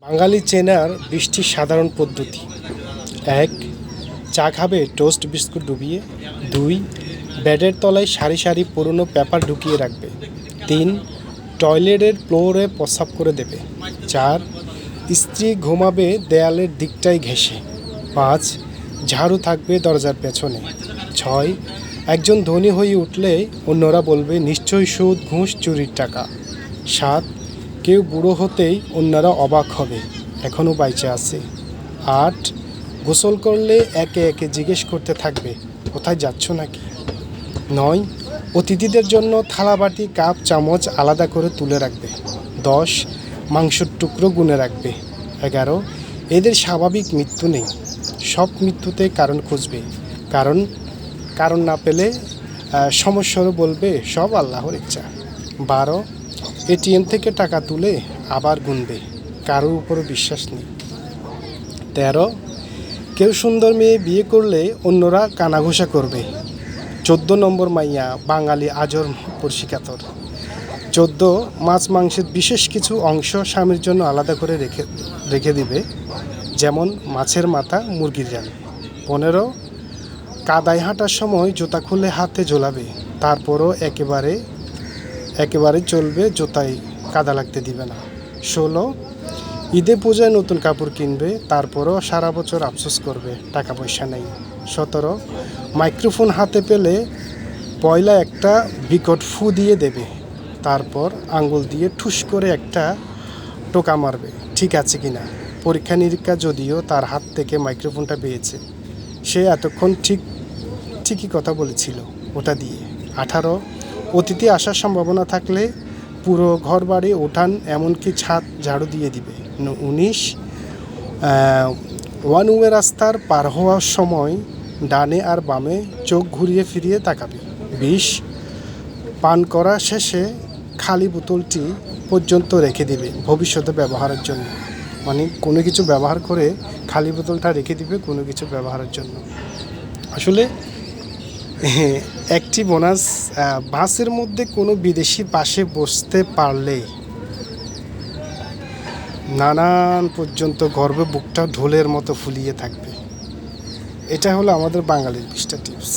বাঙালি চেনার বৃষ্টির সাধারণ পদ্ধতি। এক, চা খাবে টোস্ট বিস্কুট ডুবিয়ে। দুই, বেডের তলায় সারি সারি পুরনো পেপার ঢুকিয়ে রাখবে। তিন, টয়লেটের ফ্লোরে প্রস্রাব করে দেবে। চার, স্ত্রী ঘুমাবে দেয়ালের দিকটাই ঘেঁষে। পাঁচ, ঝাড়ু থাকবে দরজার পেছনে। ছয়, একজন ধনী হয়ে উঠলে অন্যরা বলবে, নিশ্চয়ই সুদ, ঘুষ, চুরির টাকা। সাত কেউ বুড়ো হতেই অন্যরা অবাক হবে এখনও বাইচে আছে। আট গোসল করলে একে একে জিজ্ঞেস করতে থাকবে, কোথায় যাচ্ছ নাকি? নয়, অতিথিদের জন্য থালাবাটি কাপ, চামচ আলাদা করে তুলে রাখবে। দশ, মাংসের টুকরো গুনে রাখবে। এগারো, এদের স্বাভাবিক মৃত্যু নেই। সব মৃত্যুতে কারণ খুঁজবে। কারণ কারণ না পেলে সমস্যারও বলবে সব আল্লাহর ইচ্ছা। বারো এটিএম থেকে টাকা তুলে আবার গুনবে, কারোর উপরও বিশ্বাস নেই। তেরো, কেউ সুন্দর মেয়ে বিয়ে করলে অন্যরা কানাঘোষা করবে। চোদ্দ নম্বর মাইয়া, বাঙালি আজর পরিশিকাতর। চোদ্দ, মাছ মাংসের বিশেষ কিছু অংশ স্বামীর জন্য আলাদা করে রেখে রেখে দিবে, যেমন মাছের মাথা, মুরগির জাল। পনেরো, কাদায় হাঁটার সময় জুতা খুলে হাতে ঝোলাবে, তারপরও একেবারে একেবারে চলবে, জুতায় কাদা লাগতে দিবে না। ষোলো, ঈদে পূজায় নতুন কাপড় কিনবে, তারপরও সারা বছর আফসোস করবে টাকা পয়সা নেই। সতেরো, মাইক্রোফোন হাতে পেলে পয়লা একটা বিকট ফু দিয়ে দেবে, তারপর আঙ্গুল দিয়ে ঠুস করে একটা টোকা মারবে, ঠিক আছে কিনা পরীক্ষা নিরীক্ষা যদিও তার হাত থেকে মাইক্রোফোনটা পেয়েছে সে এতক্ষণ ঠিক, ঠিকই কথা বলেছিল, ওটা দিয়ে। আঠারো অতিথি আসার সম্ভাবনা থাকলে পুরো ঘর বাড়ি উঠান এমনকি ছাদ ঝাড়ু দিয়ে দিবে। উনিশ ওয়ান ওয়ে রাস্তার পার হওয়ার সময় ডানে আর বামে চোখ ঘুরিয়ে ফিরিয়ে তাকাবে। বিশ, পান করা শেষে খালি বোতলটি পর্যন্ত রেখে দিবে ভবিষ্যতে ব্যবহারের জন্য। মানে কোনো কিছু ব্যবহার করে খালি বোতলটা রেখে দিবে কোনো কিছু ব্যবহারের জন্য। আসলে একটি বোনাস বাসের মধ্যে কোনো বিদেশি পাশে বসতে পারলে নানান পর্যন্ত গর্বে বুকটা ঢোলের মতো ফুলিয়ে থাকবে। এটা হলো আমাদের বাঙালির বিশটা টিপস